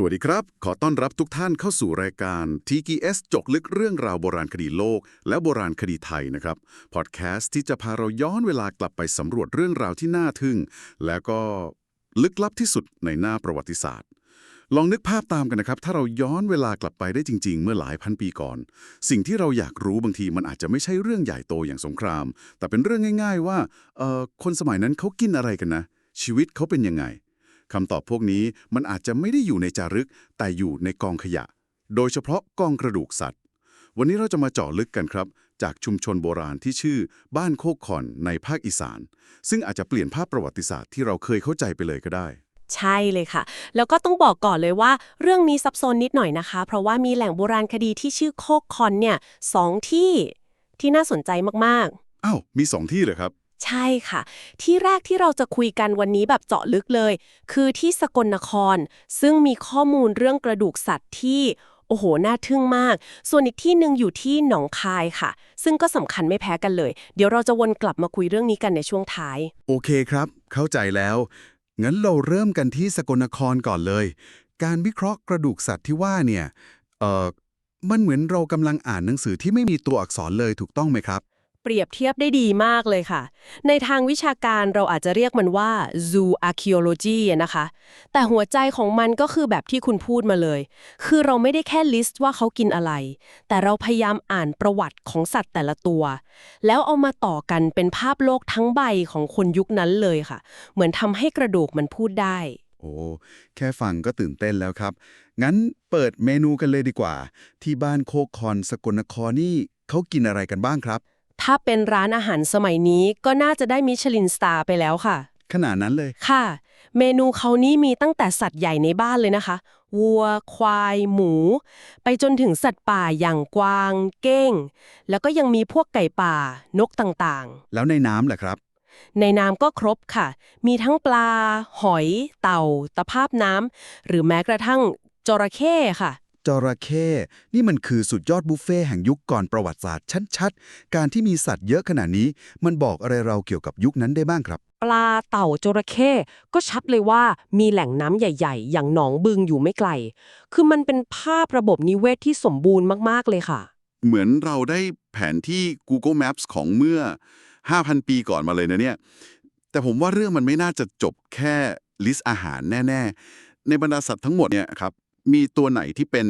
สวัสดีครับ ขอต้อนรับทุกท่านเข้าสู่รายการ TGS จกลึกเรื่องราวโบราณคดีโลก และโบราณคดีไทยนะครับ พอดแคสต์ที่จะพาเราย้อนเวลากลับไปสำรวจเรื่องราวที่น่าทึ่ง แล้วก็ลึกลับที่สุดในหน้าประวัติศาสตร์ ลองนึกภาพตามกันนะครับ ถ้าเราย้อนเวลากลับไปได้จริง ๆ เมื่อหลายพันปีก่อน สิ่งที่เราอยากรู้บางทีมันอาจจะไม่ใช่เรื่องใหญ่โตอย่างสงคราม แต่เป็นเรื่องง่าย ๆ ว่าเออคนสมัยนั้นเขากินอะไรกันนะ ชีวิตเขาเป็นยังไง คำตอบพวกนี้มันอาจจะไม่ได้อยู่ในจารึก แต่อยู่ในกองขยะ โดยเฉพาะกองกระดูกสัตว์ วันนี้เราจะมาเจาะลึกกันครับ จากชุมชนโบราณที่ชื่อบ้านโคกขอนในภาคอีสาน ซึ่งอาจจะเปลี่ยนภาพประวัติศาสตร์ที่เราเคยเข้าใจไปเลยก็ได้ใช่เลยค่ะ แล้วก็ต้องบอกก่อนเลยว่า เรื่องนี้ซับซ้อนนิดหน่อยนะคะ เพราะว่ามีแหล่งโบราณคดีที่ชื่อโคกคอนเนี่ยสองที่ที่น่าสนใจมากอ้าว มีสองที่เลยครับๆ ใช่ค่ะ ที่แรกที่เราจะคุยกันวันนี้แบบเจาะลึกเลย คือที่สกลนคร ซึ่งมีข้อมูลเรื่องกระดูกสัตว์ที่ โอ้โห น่าทึ่งมาก ส่วนอีกที่หนึ่งอยู่ที่หนองคายค่ะ ซึ่งก็สำคัญไม่แพ้กันเลย เดี๋ยวเราจะวนกลับมาคุยเรื่องนี้กันในช่วงท้าย โอเคครับ เข้าใจแล้ว งั้นเราเริ่มกันที่สกลนครก่อนเลย การวิเคราะห์กระดูกสัตว์ที่ว่าเนี่ยเออมันเหมือนเรากำลังอ่านหนังสือที่ไม่มีตัวอักษรเลยถูกต้องไหมครับ เปรียบเทียบได้ดีมากเลยค่ะ ในทางวิชาการเราอาจจะเรียกมันว่า zoo archaeology นะคะ แต่หัวใจของมันก็คือแบบที่คุณพูดมาเลย คือเราไม่ได้แค่ลิสต์ว่าเขากินอะไร แต่เราพยายามอ่านประวัติของสัตว์แต่ละตัว แล้วเอามาต่อกันเป็นภาพโลกทั้งใบของคนยุคนั้นเลยค่ะ เหมือนทำให้กระดูกมันพูดได้ โอ้ แค่ฟังก็ตื่นเต้นแล้วครับ งั้นเปิดเมนูกันเลยดีกว่า ที่บ้านโคกคอนสกลนครนี่เขากินอะไรกันบ้างครับ ถ้าเป็นร้านอาหารสมัยนี้ก็น่าจะได้มิชลินสตาร์ไปแล้วค่ะ ขนาดนั้นเลย ค่ะ เมนูเขานี่มีตั้งแต่สัตว์ใหญ่ในบ้านเลยนะคะ วัว ควาย หมู ไปจนถึงสัตว์ป่าอย่างกวาง เก้ง แล้วก็ยังมีพวกไก่ป่า นกต่างแล้วในน้ำแหละครับ ๆ ในน้ำก็ครบค่ะ มีทั้งปลา หอย เต่า ตะภาพน้ำหรือแม้กระทั่งจระเข้ค่ะ จระเข้นี่มันคือสุดยอดบุฟเฟ่แห่งยุคก่อนประวัติศาสตร์ชัดๆ การที่มีสัตว์เยอะขนาดนี้ มันบอกอะไรเราเกี่ยวกับยุคนั้นได้บ้างครับ ปลาเต่าจระเข้ก็ชัดเลยว่ามีแหล่งน้ำใหญ่ๆ อย่างหนองบึงอยู่ไม่ไกล คือมันเป็นภาพระบบนิเวศที่สมบูรณ์มากๆเลยค่ะ เหมือนเราได้แผนที่ Google Maps ของเมื่อ 5,000 ปีก่อนมาเลยนะเนี่ย แต่ผมว่าเรื่องมันไม่น่าจะจบแค่ลิสต์อาหารแน่ ๆ ในบรรดาสัตว์ทั้งหมดเนี่ยครับ มีตัวไหนที่เป็น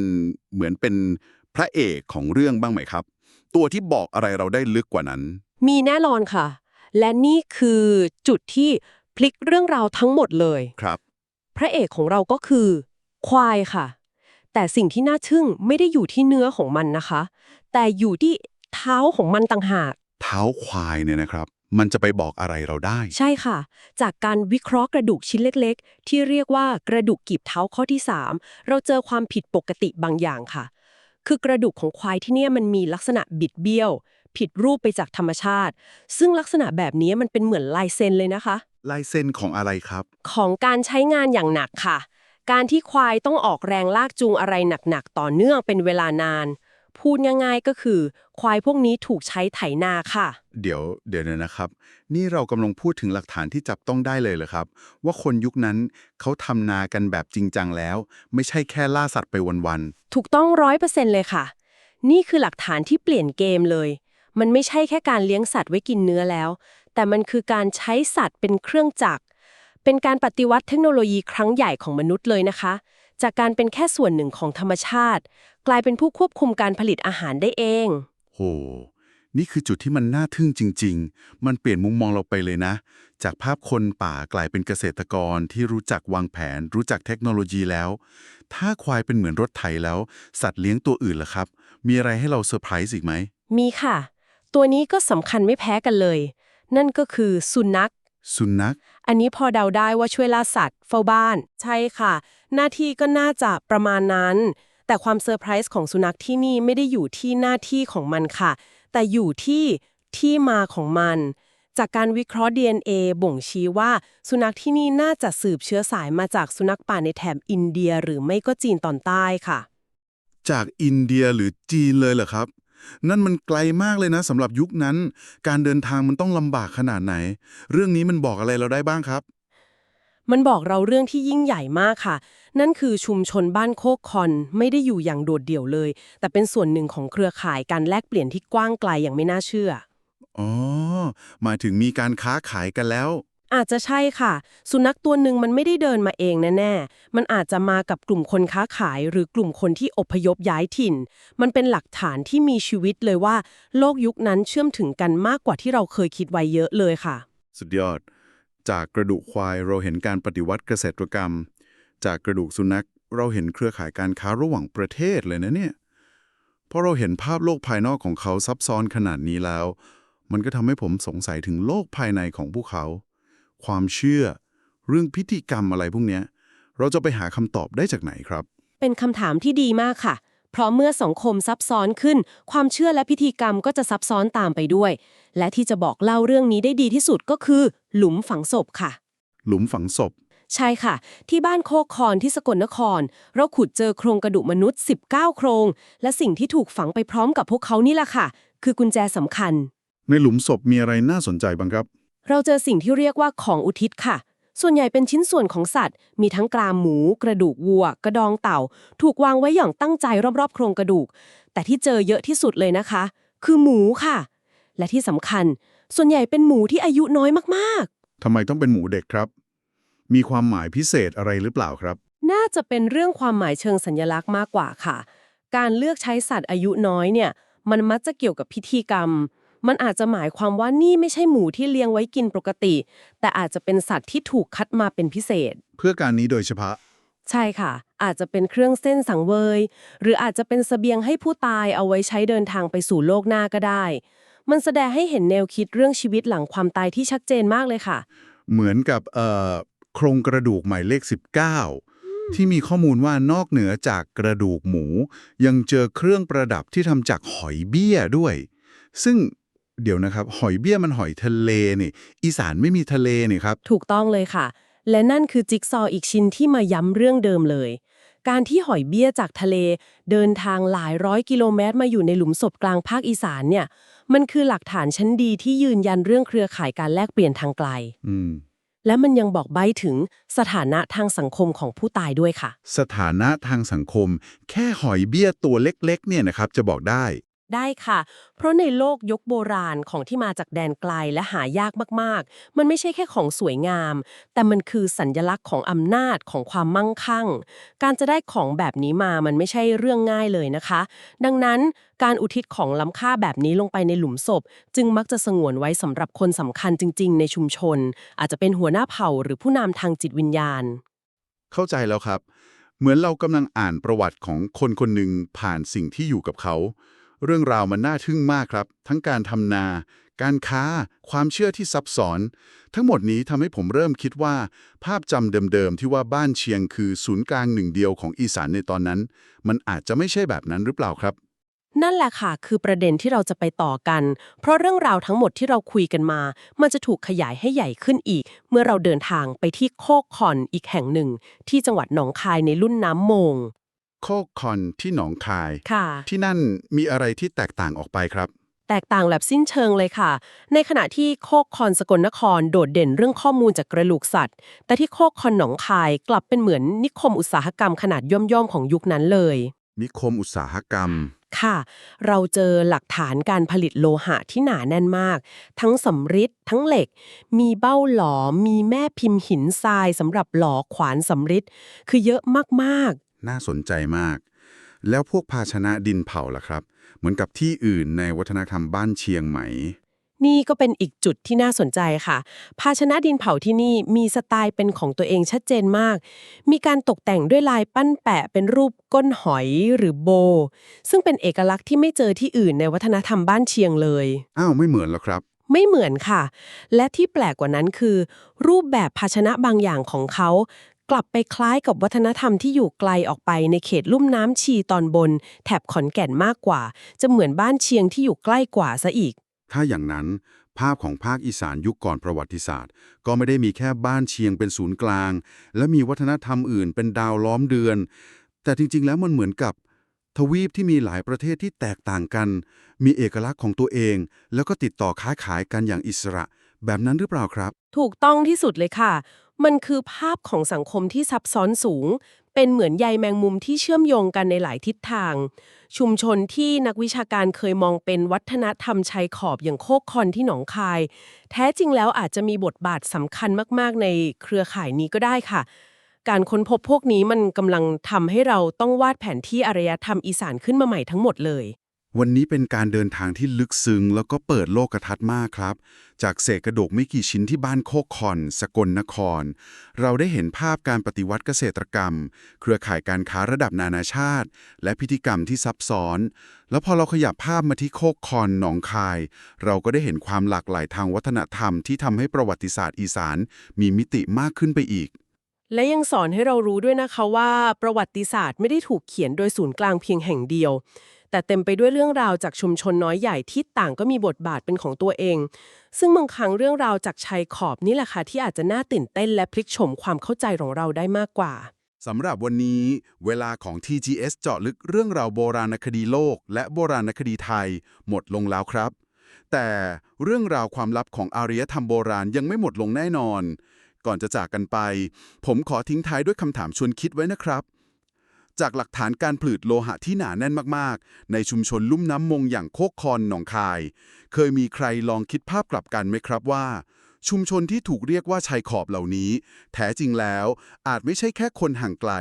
เหมือนเป็นพระเอกของเรื่องบ้างไหมครับ ตัวที่บอกอะไรเราได้ลึกกว่านั้น มีแน่นอนค่ะ และนี่คือจุดที่พลิกเรื่องราวทั้งหมดเลยครับ พระเอกของเราก็คือ ควายค่ะ แต่สิ่งที่น่าทึ่งไม่ได้อยู่ที่เนื้อของมันนะคะ แต่อยู่ที่เท้าของมันต่างหาก เท้าควายเนี่ยนะครับ มันจะไปบอกอะไรเราได้ ใช่ค่ะ จากการวิเคราะห์กระดูกชิ้นเล็กๆ ที่เรียกว่ากระดูกกีบเท้าข้อที่ 3 เราเจอความผิดปกติบางอย่างค่ะ คือกระดูกของควายที่เนี่ยมันมีลักษณะบิดเบี้ยว ผิดรูปไปจากธรรมชาติ ซึ่งลักษณะแบบนี้มันเป็นเหมือนลายเซ็นเลยนะคะ ลายเส้นของอะไรครับ ของการใช้งานอย่างหนักค่ะ การที่ควายต้องออกแรงลากจูงอะไรหนักๆ ต่อเนื่องเป็นเวลานาน พูดง่าย ๆ ก็คือ ควายพวกนี้ถูกใช้ไถนาค่ะ เดี๋ยวเดี๋ยวนะครับ นี่เรากำลังพูดถึงหลักฐานที่จับต้องได้เลยเหรอครับ ว่าคนยุคนั้นเขาทำนากันแบบจริงจังแล้ว ไม่ใช่แค่ล่าสัตว์ไปวันถูกต้องร้อยเปอร์เซ็นต์เลยค่ะ นี่คือหลักฐานที่เปลี่ยนเกมเลย มันไม่ใช่แค่การเลี้ยงสัตว์ไว้กินเนื้อแล้ว แต่มันคือการใช้สัตว์เป็นเครื่องจักร เป็นการปฏิวัติเทคโนโลยีครั้งใหญ่ของมนุษย์เลยนะคะ จากการเป็นแค่ส่วนหนึ่งของธรรมชาติ กลายเป็นผู้ควบคุมการผลิตอาหารได้เองๆโห นี่คือจุดที่มันน่าทึ่งจริง ๆ มันเปลี่ยนมุมมองเราไปเลยนะ จากภาพคนป่ากลายเป็นเกษตรกรที่รู้จักวางแผน รู้จักเทคโนโลยีแล้ว ถ้าควายเป็นเหมือนรถไถแล้ว สัตว์เลี้ยงตัวอื่นล่ะครับ มีอะไรให้เราเซอร์ไพรส์อีกไหม มีค่ะ ตัวนี้ก็สำคัญไม่แพ้กันเลย นั่นก็คือสุนัข สุนัข อันนี้พอเดาได้ว่าช่วยล่าสัตว์ เฝ้าบ้าน ใช่ค่ะ หน้าที่ก็น่าจะประมาณนั้น แต่ความเซอร์ไพรส์ของสุนัขที่นี่ไม่ได้อยู่ที่หน้าที่ของมันค่ะ แต่อยู่ที่ที่มาของมัน จากการวิเคราะห์ DNA บ่งชี้ว่า สุนัขที่นี่น่าจะสืบเชื้อสายมาจากสุนัขป่าในแถบอินเดียหรือไม่ก็จีนตอนใต้ค่ะ จากอินเดียหรือจีนเลยเหรอครับ นั่นมันไกลมากเลยนะสำหรับยุคนั้น การเดินทางมันต้องลำบากขนาดไหน เรื่องนี้มันบอกอะไรเราได้บ้างครับ มันบอกเราเรื่องที่ยิ่งใหญ่มากค่ะ นั่นคือชุมชนบ้านโคกคอนไม่ได้อยู่อย่างโดดเดี่ยวเลย แต่เป็นส่วนหนึ่งของเครือข่ายการแลกเปลี่ยนที่กว้างไกลอย่างไม่น่าเชื่อ อ๋อ หมายถึงมีการค้าขายกันแล้ว อาจจะใช่ค่ะ สุนัขตัวหนึ่งมันไม่ได้เดินมาเองแน่ๆ มันอาจจะมากับกลุ่มคนค้าขายหรือกลุ่มคนที่อพยพย้ายถิ่น มันเป็นหลักฐานที่มีชีวิตเลยว่า โลกยุคนั้นเชื่อมถึงกันมากกว่าที่เราเคยคิดไว้เยอะเลยค่ะ สุดยอด จากกระดูกควายเราเห็นการปฏิวัติเกษตรกรรม จากกระดูกสุนัข เราเห็นเครือข่ายการค้าระหว่างประเทศเลยนะเนี่ยพอเราเห็นภาพโลกภายนอกของเขาซับซ้อนขนาดนี้แล้ว มันก็ทำให้ผมสงสัยถึงโลกภายในของพวกเขา ความเชื่อ เรื่องพิธีกรรมอะไรพวกเนี้ย เราจะไปหาคำตอบได้จากไหนครับ เป็นคำถามที่ดีมากค่ะ เพราะเมื่อสังคมซับซ้อนขึ้น ความเชื่อและพิธีกรรมก็จะซับซ้อนตามไปด้วย และที่จะบอกเล่าเรื่องนี้ได้ดีที่สุดก็คือ หลุมฝังศพค่ะ หลุมฝังศพ ใช่ค่ะ ที่บ้านโคกคอนที่สกลนคร เราขุดเจอโครงกระดูกมนุษย์ 19 โครง และสิ่งที่ถูกฝังไปพร้อมกับพวกเขานี่แหละค่ะ คือกุญแจสำคัญ ในหลุมศพมีอะไรน่าสนใจบ้างครับ เราเจอสิ่งที่เรียกว่าของอุทิศค่ะ ส่วนใหญ่เป็นชิ้นส่วนของสัตว์ มีทั้งกรามหมู กระดูกวัว กระดองเต่า ถูกวางไว้อย่างตั้งใจรอบๆ โครงกระดูก แต่ที่เจอเยอะที่สุดเลยนะคะ คือหมูค่ะ และที่สำคัญ ส่วนใหญ่เป็นหมูที่อายุน้อยมากทำไมต้องเป็นหมูเด็กครับ มีความหมายพิเศษอะไรหรือเปล่าครับๆน่าจะเป็นเรื่องความหมายเชิงสัญลักษณ์มากกว่าค่ะ การเลือกใช้สัตว์อายุน้อยเนี่ย มันมักจะเกี่ยวกับพิธีกรรม มันอาจจะหมายความว่านี่ไม่ใช่หมูที่เลี้ยงไว้กินปกติ แต่อาจจะเป็นสัตว์ที่ถูกคัดมาเป็นพิเศษ เพื่อการนี้โดยเฉพาะ ใช่ค่ะ อาจจะเป็นเครื่องเส้นสังเวย หรืออาจจะเป็นเสบียงให้ผู้ตายเอาไว้ใช้เดินทางไปสู่โลกหน้าก็ได้ มันแสดงให้เห็นแนวคิดเรื่องชีวิตหลังความตายที่ชัดเจนมากเลยค่ะ เหมือนกับเอ่อโครงกระดูกหมายเลข 19 ที่มีข้อมูลว่านอกเหนือจากกระดูกหมู ยังเจอเครื่องประดับที่ทำจากหอยเบี้ยด้วย ซึ่ง เดี๋ยวนะครับ หอยเบี้ยมันหอยทะเลนี่ อีสานไม่มีทะเลนี่ครับ ถูกต้องเลยค่ะ และนั่นคือจิ๊กซอว์อีกชิ้นที่มาย้ำเรื่องเดิมเลย การที่หอยเบี้ยจากทะเล เดินทางหลายร้อยกิโลเมตรมาอยู่ในหลุมศพกลางภาคอีสานเนี่ย มันคือหลักฐานชั้นดีที่ยืนยันเรื่องเครือข่ายการแลกเปลี่ยนทางไกล อืม และมันยังบอกใบ้ถึงสถานะทางสังคมของผู้ตายด้วยค่ะ สถานะทางสังคม แค่หอยเบี้ยตัวเล็กๆ เนี่ยนะครับจะบอกได้ ได้ค่ะ เพราะในโลกยกโบราณของที่มาจากแดนไกลและหายากมากๆ มันไม่ใช่แค่ของสวยงาม แต่มันคือสัญญลักษณ์ของอำนาจของความมั่งคั่ง การจะได้ของแบบนี้มามันไม่ใช่เรื่องง่ายเลยนะคะ ดังนั้นการอุทิศของล้ำค่าแบบนี้ลงไปในหลุมศพ จึงมักจะสงวนไว้สำหรับคนสำคัญจริง ๆ ในชุมชน อาจจะเป็นหัวหน้าเผ่าหรือผู้นำทางจิตวิญญาณ เข้าใจแล้วครับ เหมือนเรากำลังอ่านประวัติของคนคนหนึ่งผ่านสิ่งที่อยู่กับเขา เรื่องราวมันน่าทึ่งมากครับ ทั้งการทำนา การค้า ความเชื่อที่ซับซ้อน ทั้งหมดนี้ทำให้ผมเริ่มคิดว่า ภาพจำเดิมๆ ที่ว่าบ้านเชียงคือศูนย์กลางหนึ่งเดียวของอีสานในตอนนั้น มันอาจจะไม่ใช่แบบนั้นหรือเปล่าครับ นั่นแหละค่ะ คือประเด็นที่เราจะไปต่อกัน เพราะเรื่องราวทั้งหมดที่เราคุยกันมา มันจะถูกขยายให้ใหญ่ขึ้นอีก เมื่อเราเดินทางไปที่โคกคอนอีกแห่งหนึ่ง ที่จังหวัดหนองคายในรุ่นน้ำโมง โคกคอนที่หนองคาย ค่ะ ที่นั่นมีอะไรที่แตกต่างออกไปครับ แตกต่างแบบสิ้นเชิงเลยค่ะ ในขณะที่โคกคอนสกลนครโดดเด่นเรื่องข้อมูลจากกระโหลกสัตว์ แต่ที่โคกคอนหนองคายกลับเป็นเหมือนนิคมอุตสาหกรรมขนาดย่อมๆของยุคนั้นเลย นิคมอุตสาหกรรม ค่ะ เราเจอหลักฐานการผลิตโลหะที่หนาแน่นมาก ทั้งสำริดทั้งเหล็ก มีเบ้าหลอมมีแม่พิมพ์หินทรายสำหรับหลอขวานสำริดคือเยอะมาก น่าสนใจมาก แล้วพวกภาชนะดินเผาล่ะครับ เหมือนกับที่อื่นในวัฒนธรรมบ้านเชียงไหมๆนี่ก็เป็นอีกจุดที่น่าสนใจค่ะ ภาชนะดินเผาที่นี่มีสไตล์เป็นของตัวเองชัดเจนมาก มีการตกแต่งด้วยลายปั้นแปะเป็นรูปก้นหอยหรือโบ ซึ่งเป็นเอกลักษณ์ที่ไม่เจอที่อื่นในวัฒนธรรมบ้านเชียงเลย อ้าวไม่เหมือนหรอครับ ไม่เหมือนค่ะ และที่แปลกกว่านั้นคือ รูปแบบภาชนะบางอย่างของเขา กลับไปคล้ายกับวัฒนธรรมที่อยู่ไกลออกไปในเขตลุ่มน้ำชีตอนบน แถบขอนแก่นมากกว่า จะเหมือนบ้านเชียงที่อยู่ใกล้กว่าซะอีก ถ้าอย่างนั้น ภาพของภาคอีสานยุคก่อนประวัติศาสตร์ ก็ไม่ได้มีแค่บ้านเชียงเป็นศูนย์กลาง และมีวัฒนธรรมอื่นเป็นดาวล้อมเดือน แต่จริงๆ แล้วมันเหมือนกับ ทวีปที่มีหลายประเทศที่แตกต่างกัน มีเอกลักษณ์ของตัวเอง แล้วก็ติดต่อค้าขายกันอย่างอิสระ แบบนั้นหรือเปล่าครับ ถูกต้องที่สุดเลยค่ะ มันคือภาพของสังคมที่ซับซ้อนสูง เป็นเหมือนใยแมงมุมที่เชื่อมโยงกันในหลายทิศทาง ชุมชนที่นักวิชาการเคยมองเป็นวัฒนธรรมชายขอบอย่างโคกคอนที่หนองคาย แท้จริงแล้วอาจจะมีบทบาทสำคัญมาก ๆ ในเครือข่ายนี้ก็ได้ค่ะ การค้นพบพวกนี้มันกำลังทำให้เราต้องวาดแผนที่อารยธรรมอีสานขึ้นมาใหม่ทั้งหมดเลย วันนี้เป็นการเดินทางที่ลึกซึ้งแล้วก็เปิดโลกทัศน์มากครับ จากเศษกระดูกไม่กี่ชิ้นที่บ้านโคกคอน สกลนคร เราได้เห็นภาพการปฏิวัติเกษตรกรรม เครือข่ายการค้าระดับนานาชาติ และพิธีกรรมที่ซับซ้อน แล้วพอเราขยับภาพมาที่โคกคอนหนองคาย เราก็ได้เห็นความหลากหลายทางวัฒนธรรมที่ทำให้ประวัติศาสตร์อีสานมีมิติมากขึ้นไปอีกและยังสอนให้เรารู้ด้วยนะคะว่า ประวัติศาสตร์ไม่ได้ถูกเขียนโดยศูนย์กลางเพียงแห่งเดียว แต่เต็มไปด้วยเรื่องราวจากชุมชนน้อยใหญ่ที่ต่างก็มีบทบาทเป็นของตัวเอง ซึ่งบางครั้งเรื่องราวจากชายขอบนี่แหละค่ะที่อาจจะน่าตื่นเต้นและพลิกโฉมความเข้าใจของเราได้มากกว่าสำหรับวันนี้ เวลาของ TGS เจาะลึกเรื่องราวโบราณคดีโลก และโบราณคดีไทย หมดลงแล้วครับ แต่เรื่องราวความลับของอารยธรรมโบราณยังไม่หมดลงแน่นอน ก่อนจะจากกันไป ผมขอทิ้งท้ายด้วยคำถามชวนคิดไว้นะครับ จากหลักฐานการผลิตโลหะที่หนาแน่นมากๆ ในชุมชนลุ่มน้ำมงอย่างโคกคอนหนองคาย เคยมีใครลองคิดภาพกลับกันไหมครับว่า ชุมชนที่ถูกเรียกว่าชายขอบเหล่านี้ แท้จริงแล้ว อาจไม่ใช่แค่คนห่างไกล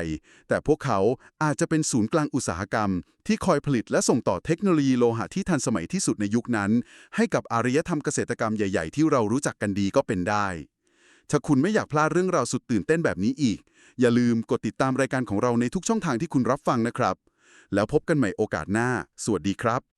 แต่พวกเขาอาจจะเป็นศูนย์กลางอุตสาหกรรม ที่คอยผลิตและส่งต่อเทคโนโลยีโลหะที่ทันสมัยที่สุดในยุคนั้น ให้กับอารยธรรมเกษตรกรรมใหญ่ ๆ ที่เรารู้จักกันดีก็เป็นได้ถ้าคุณไม่อยากพลาดเรื่องราวสุดตื่นเต้นแบบนี้อีก อย่าลืมกดติดตามรายการของเราในทุกช่องทางที่คุณรับฟังนะครับ แล้วพบกันใหม่โอกาสหน้า สวัสดีครับ